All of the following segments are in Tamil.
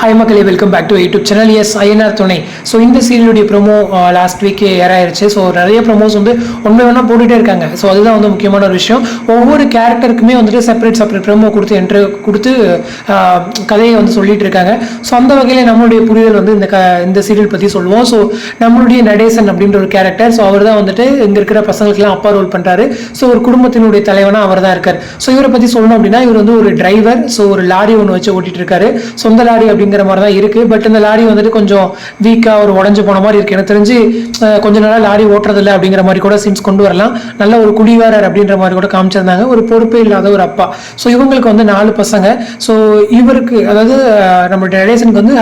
ஹாய் மக்களே welcome back to YouTube channel S INR துணை ஸோ இந்த சீரியலுடைய ப்ரோமோ லாஸ்ட் வீக் ஏர் ஆயிருச்சு ஸோ நிறைய ப்ரோமோஸ் வந்து ஒன்று வேணா போட்டுகிட்டே இருக்காங்க. ஸோ அதுதான் வந்து முக்கியமான ஒரு விஷயம். ஒவ்வொரு கேரக்டருக்குமே வந்துட்டு செப்பரேட் செப்பரேட் ப்ரோமோ கொடுத்து என்ட்ரு கொடுத்து uh, கதையை வந்து சொல்லிட்டு இருக்காங்க. ஸோ அந்த வகையில் நம்மளுடைய புரிதல் வந்து இந்த க இந்த சீரியல் பற்றி சொல்லுவோம். ஸோ நம்மளுடைய நடேசன் அப்படின்ற ஒரு கேரக்டர் ஸோ அவர் தான் வந்துட்டு இங்கே இருக்கிற பசங்களுக்கெல்லாம் அப்பா ரோல் பண்ணுறாரு ஸோ ஒரு குடும்பத்தினுடைய தலைவனாக அவர் தான் இருக்கார். ஸோ இவரை பற்றி சொல்லணும் அப்படின்னா இவர் வந்து ஒரு டிரைவர் ஸோ ஒரு லாரி ஒன்று வச்சு ஓட்டிட்டு இருக்காரு. சொந்த லாரி அப்படி அப்படிங்கிற மாதிரி தான் இருக்குது பட் இந்த லாரி வந்துட்டு கொஞ்சம் வீக்காக ஒரு உடஞ்சு போன மாதிரி இருக்குது எனக்கு தெரிஞ்சு கொஞ்ச நாளாக லாரி ஓட்டுறதில்ல அப்படிங்கிற மாதிரி கூட சீன்ஸ் கொண்டு வரலாம். நல்ல ஒரு குடிகாரர் அப்படின்ற மாதிரி கூட காமிச்சிருந்தாங்க. ஒரு பொறுப்பே இல்லாத ஒரு அப்பா. ஸோ இவங்களுக்கு வந்து நாலு பசங்க. ஸோ இவருக்கு அதாவது நம்மளுடைய நடேசனுக்கு வந்து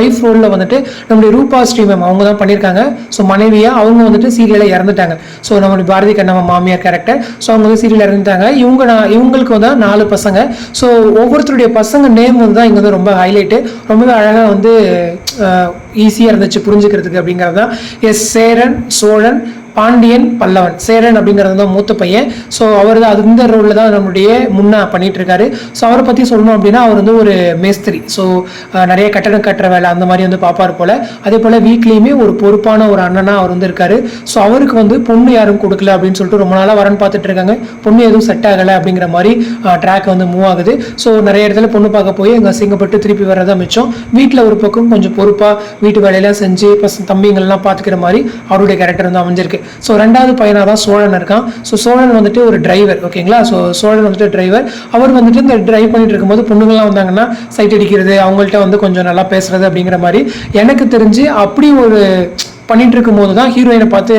ஒய்ஃப் ரோலில் வந்துட்டு நம்மளுடைய ரூபா ஸ்ரீ மேம் அவங்க தான் பண்ணியிருக்காங்க ஸோ மனைவியாக அவங்க வந்துட்டு சீரியலில் இறந்துட்டாங்க. ஸோ நம்மளுடைய பாரதி கண்ணம்மா மாமியார் கேரக்டர் ஸோ அவங்க வந்து சீரியல் இறந்துட்டாங்க. இவங்க நான் இவங்களுக்கு வந்து நாலு பசங்க. ஸோ ஒவ்வொருத்தருடைய பசங்க நேம் வந்து தான் இங்கே வந்து ரொம்ப ஹைலைட்டு ரொம்பவே அழகாக வந்து ஈஸியாக இருந்துச்சு புரிஞ்சுக்கிறதுக்கு அப்படிங்கிறது தான் எஸ் சேரன் சோழன் பாண்டியன் பல்லவன் சேரன் அப்படிங்கிறது தான் மூத்த பையன். ஸோ அவர் தான் அது இந்த ரோலில் தான் நம்மளுடைய முன்னா பண்ணிட்டு இருக்காரு ஸோ அவரை பற்றி சொல்லணும் அப்படின்னா அவர் வந்து ஒரு மேஸ்திரி. ஸோ நிறைய கட்டணம் கட்டுற வேலை அந்த மாதிரி வந்து பார்ப்பார் போல. அதே போல் வீட்லேயுமே ஒரு பொறுப்பான ஒரு அண்ணனாக அவர் வந்து இருக்காரு. ஸோ அவருக்கு வந்து பொண்ணு யாரும் கொடுக்கல அப்படின்னு சொல்லிட்டு ரொம்ப நாளாக வரன் பார்த்துட்டு இருக்காங்க. பொண்ணு எதுவும் செட் ஆகலை அப்படிங்கிற மாதிரி ட்ராக் வந்து மூவ் ஆகுது. ஸோ நிறைய இடத்துல பொண்ணு பார்க்க போய் அங்கே அசிங்கப்பட்டு திருப்பி வர்றதா மிச்சம். வீட்டில் ஒரு பக்கம் கொஞ்சம் பொறுப்பாக வீட்டு வேலையெல்லாம் செஞ்சு பசங்க தம்பிங்கள்லாம் பார்த்துக்கிற மாதிரி அவருடைய கேரக்டர் வந்து அமைஞ்சிருக்கு. ஸோ ரெண்டாவது பையனாக தான் சோழன் இருக்கான். ஸோ சோழன் வந்துட்டு ஒரு டிரைவர் ஓகேங்களா? ஸோ சோழன் வந்துட்டு டிரைவர் அவர் வந்துட்டு இந்த டிரைவ் பண்ணிட்டு இருக்கும்போது பொண்ணுங்கள்லாம் வந்தாங்கன்னா சைட் அடிக்கிறது அவங்கள்ட்ட வந்து கொஞ்சம் நல்லா பேசுறது அப்படிங்கிற மாதிரி எனக்கு தெரிஞ்சு அப்படி ஒரு பண்ணிட்டு இருக்கும்போது தான் ஹீரோயினை பார்த்து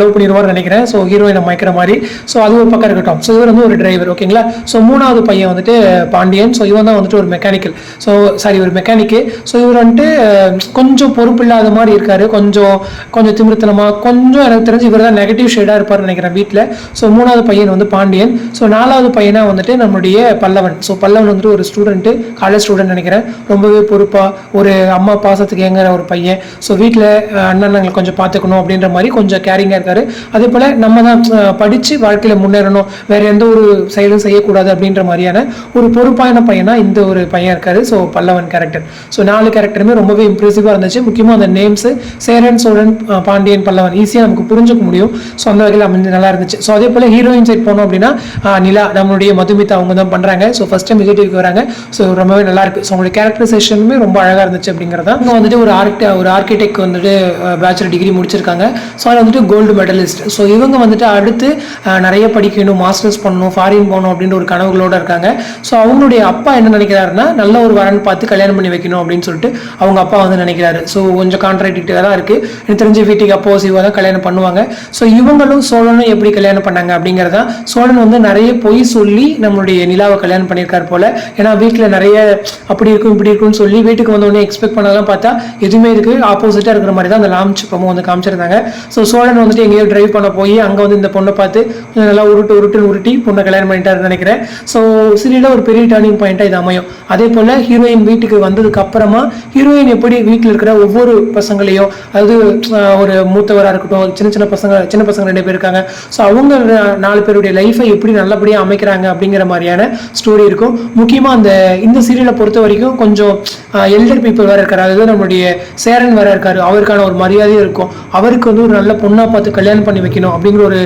லவ் பண்ணிடுவார்னு நினைக்கிறேன். ஸோ ஹீரோயினை மயக்கிற மாதிரி. ஸோ அது ஒரு பக்கம் இருக்கட்டும். ஸோ இவர் வந்து ஒரு டிரைவர் ஓகேங்களா ஸோ மூணாவது பையன் வந்துட்டு பாண்டியன். ஸோ இவன் தான் வந்துட்டு ஒரு மெக்கானிக்கல் ஸோ சாரி ஒரு மெக்கானிக்கு ஸோ இவர் வந்துட்டு கொஞ்சம் பொறுப்பு இல்லாத மாதிரி இருக்காரு. கொஞ்சம் கொஞ்சம் திமிர்த்தனமாக கொஞ்சம் எனக்கு தெரிஞ்சு இவர் தான் நெகட்டிவ் ஷேடாக இருப்பார்னு நினைக்கிறேன் வீட்டில் ஸோ மூணாவது பையன் வந்து பாண்டியன். ஸோ நாலாவது பையனாக வந்துட்டு நம்மளுடைய பல்லவன். ஸோ பல்லவன் வந்துட்டு ஒரு ஸ்டூடெண்ட்டு காலேஜ் ஸ்டூடெண்ட் நினைக்கிறேன். ரொம்பவே பொறுப்பாக ஒரு அம்மா பாசத்துக்கு ஏங்குற ஒரு பையன். ஸோ வீட்டில் அண்ணன் அண்ணன்களை கொஞ்சம் பார்த்துக்கணும் அப்படின்ற மாதிரி கொஞ்சம் கேரிங்காக இருக்காரு. அதே போல் நம்ம தான் படித்து வாழ்க்கையில் முன்னேறணும். வேற எந்த ஒரு செயலும் செய்யக்கூடாது அப்படின்ற மாதிரியான ஒரு பொறுப்பான பையனாக இந்த ஒரு பையன் இருக்காரு. ஸோ பல்லவன் கேரக்டர் ஸோ நாலு கேரக்டருமே ரொம்பவே இம்ப்ரெசிவாக இருந்துச்சு. முக்கியமாக அந்த நேம்ஸு சேரன் சோழன் பாண்டியன் பல்லவன். ஈஸியாக நமக்கு புரிஞ்சுக்க முடியும். ஸோ அந்த வகையில் அமைஞ்சு நல்லா இருந்துச்சு. ஸோ அதே போல் ஹீரோயின் சைட் போனோம் அப்படின்னா நிலா நம்மளுடைய மதுமிதா அவங்க தான் பண்ணுறாங்க ஸோ ஃபர்ஸ்ட் டைம் விஜய் டிவிக்கு வராங்க. ஸோ ரொம்பவே நல்லா இருக்கு. ஸோ அவங்களுடைய கேரக்டரைசேஷனுமே ரொம்ப அழகாக இருந்துச்சு அப்படிங்கிறதா இங்கே வந்துட்டு ஒரு ஆர்கிட்ட ஒரு ஆர்கிடெக்ட் வந்துட்டு பேச்சுலர் டிகிரி முடிச்சிருக்காங்க. ஸோ அதில் வந்துட்டு கோல்டு மெடலிஸ்ட் ஸோ இவங்க வந்துட்டு அடுத்து நிறைய படிக்கணும் மாஸ்டர்ஸ் பண்ணணும் ஃபாரின் போகணும் அப்படின்ற ஒரு கனவுகளோட இருக்காங்க. ஸோ அவங்களுடைய அப்பா என்ன நினைக்கிறாருன்னா நல்ல ஒரு வரன் பார்த்து கல்யாணம் பண்ணி வைக்கணும் அப்படின்னு சொல்லிட்டு அவங்க அப்பா வந்து நினைக்கிறாரு. ஸோ கொஞ்சம் கான்ட்ராக்டிவாக தான் இருக்குது எனக்கு தெரிஞ்ச வீட்டுக்கு அப்போ சிவா தான் கல்யாணம் பண்ணுவாங்க. ஸோ இவங்களும் சோழனும் எப்படி கல்யாணம் பண்ணாங்க அப்படிங்கிறதா சோழன் வந்து நிறைய பொய் சொல்லி நம்மளுடைய நிலாவை கல்யாணம் பண்ணியிருக்காரு போல. ஏன்னா வீட்டில் நிறைய அப்படி இருக்கும் இப்படி இருக்கும்னு சொல்லி வீட்டுக்கு வந்த உடனே எக்ஸ்பெக்ட் பண்ணதெல்லாம் பார்த்தா எதுவுமே இருக்கு ஆப்போசிட்டாக இருக்கிற மாதிரி தான் அந்த லாம்ச் வந்து காமிச்சிருந்தாங்க. ஸோ சோழன் வந்துட்டு எங்கேயோ டிரைவ் பண்ண போய் அங்கே வந்து இந்த பொண்ணை பார்த்து கொஞ்சம் நல்லா உருட்டு உருட்டுன்னு உருட்டி பொண்ணை கல்யாணம் பண்ணிட்டாருன்னு நினைக்கிறேன். ஸோ சீரியலில் ஒரு பெரிய டேர்னிங் பாயிண்ட்டாக இது அமையும். அதே போல் ஹீரோயின் வீட்டுக்கு வந்ததுக்கு அப்புறமா ஹீரோயின் எப்படி வீட்டில் இருக்கிற ஒவ்வொரு பசங்களையும் அதாவது ஒரு மூத்தவராக இருக்கட்டும் சின்ன சின்ன பசங்க சின்ன பசங்க ரெண்டு பேர் இருக்காங்க. ஸோ அவங்க நாலு பேருடைய லைஃப்பை எப்படி நல்லபடியாக அமைக்கிறாங்க அப்படிங்கிற மாதிரியான ஸ்டோரி இருக்கும். முக்கியமாக அந்த இந்த சீரியலை பொறுத்த வரைக்கும் கொஞ்சம் எல்டர் பீப்புள் வேற இருக்காரு. அதாவது நம்மளுடைய சேரன் வேற இருக்காரு. அவருக்கான ஒரு மரியாதையும் இருக்கும். அவருக்கு வந்து ஒரு நல்ல பொண்ணாக பார்த்து கல்யாணம் பண்ணி வைக்கணும் அப்படிங்கிற ஒரு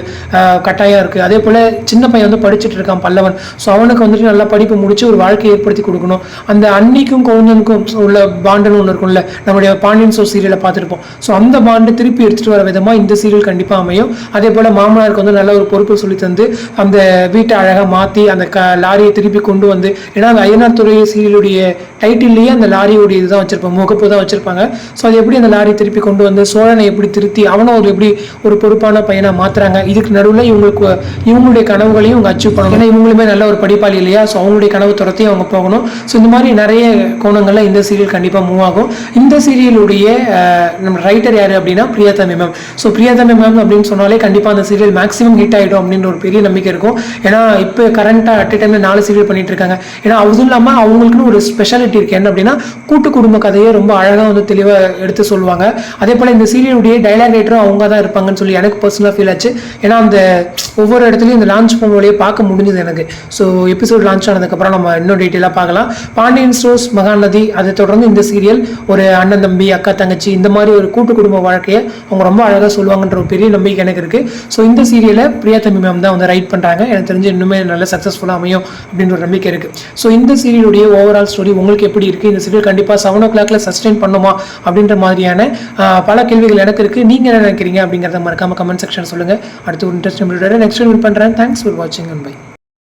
கட்டாயம் இருக்கு. அதே போல் சின்ன பையன் வந்து படிச்சுட்டு இருக்கான் பல்லவன். ஸோ அவனுக்கு வந்துட்டு நல்லா படிப்பு முடிச்சு ஒரு வாழ்க்கையை ஏற்படுத்தி கொடுக்கணும். அந்த அன்னிக்கும் கவுந்தனுக்கும் உள்ள பாண்டுன்னு ஒன்று இருக்கும்ல நம்முடைய பாண்டியன் சோ சீரியலை பார்த்துருப்போம். ஸோ அந்த பாண்டை திருப்பி எடுத்துகிட்டு வர விதமாக இந்த சீரியல் கண்டிப்பாக அமையும். அதே போல் மாமனாருக்கு வந்து நல்ல ஒரு பொறுப்பு சொல்லி தந்து அந்த வீட்டை அழகாக மாற்றி அந்த க லாரியை திருப்பி கொண்டு வந்து ஏன்னா அந்த ஐயனார் துறை சீரியலுடைய டைட்டில்லையே அந்த லாரியுடைய இதுதான் வச்சிருப்பாங்க முகப்பு தான் வச்சிருப்பாங்க. ஸோ அது எப்படி அந்த லாரி திருப்பி கொண்டு வந்து சோழனை எப்படி திருத்தி அவனை ஒரு எப்படி ஒரு பொறுப்பான பையனாக மாத்துறாங்க? இதுக்கு நடுவில் இவங்களுக்கு இவங்களுடைய கனவுகளையும் இவங்க அச்சீவ் பண்ணணும் ஏன்னா இவங்களுமே நல்ல ஒரு படிப்பாளி இல்லையா? ஸோ அவங்களுடைய கனவு துரத்தையும் அவங்க போகணும். ஸோ இந்த மாதிரி நிறைய கோணங்களில் இந்த சீரியல் கண்டிப்பாக மூவ் ஆகும். இந்த சீரியலுடைய நம்ம ரைட்டர் யார் அப்படின்னா Priyathami ma'am. So Priyathami ma'am அப்படின்னு சொன்னாலே கண்டிப்பாக அந்த சீரியல் மேக்ஸிமம் ஹிட் ஆகிடும் அப்படின்ற ஒரு பெரிய நம்பிக்கை இருக்கும். ஏன்னா இப்போ கரண்ட்டாக அட் டைமில் நாலு சீரியல் பண்ணிட்டு இருக்காங்க. ஏன்னா அதுவும் இல்லாமல் அவங்களுக்குன்னு ஒரு ஸ்பெஷாலிட்டி இருக்கு. என்ன அப்படின்னா கூட்டு குடும்ப கதையை ரொம்ப அழகாக வந்து தெளிவாக எடுத்து சொல்லுவாங்க. அதே போல் இந்த சீரியலுடைய டைலாக் ரைட்டரும் அவங்க தான் இருப்பாங்கன்னு சொல்லி எனக்கு பர்சனலாக ஃபீல் ஆச்சு. ஏன்னா அந்த ஒவ்வொரு இடத்துலையும் இந்த லான்ச் பண்ணுவோலையே பார்க்க முடிஞ்சது எனக்கு. ஸோ எபிசோட் லான்ச் ஆனதுக்கப்புறம் நம்ம இன்னும் டீட்டெயிலாக பார்க்கலாம். பாண்டியன் ஸ்டோர்ஸ் மகாநதி அதை தொடர்ந்து இந்த சீரியல் ஒரு அண்ணன் தம்பி அக்கா தங்கச்சி இந்த மாதிரி ஒரு கூட்டு குடும்ப வாழ்க்கையை அவங்க ரொம்ப அழகாக சொல்லுவாங்கன்ற ஒரு பெரிய நம்பிக்கை எனக்கு இருக்குது ஸோ இந்த சீரியலை பிரியா தம்பி மேம் தான் வந்து ரைட் பண்ணுறாங்க எனக்கு தெரிஞ்சு இன்னுமே நல்ல சக்ஸஸ்ஃபுல்லாக அமையும் அப்படின்ற ஒரு நம்பிக்கை இருக்குது ஸோ இந்த சீரியலுடைய ஓவரால் ஸ்டோரி உங்களுக்கு எப்படி இருக்குது இந்த சீரியல் கண்டிப்பாக செவன் ஓ கிளாக்ல சஸ்டெயின் பண்ணுமா? அப்படின்ற மாதிரியான பல கேள்விகள் எனக்கு இருக்குது நீங்கள் என்ன நினைக்கிறீங்க அப்படிங்கிறத மறக்காம கமெண்ட் செக்ஷன் சொல்லுங்கள் அடுத்து ஒரு இன்ட்ரெஸ்டிங் நெக்ஸ்ட் மீட் பண்ணுறேன் தேங்க்ஸ் ஃபார் வாட்சிங் அண்ட் பை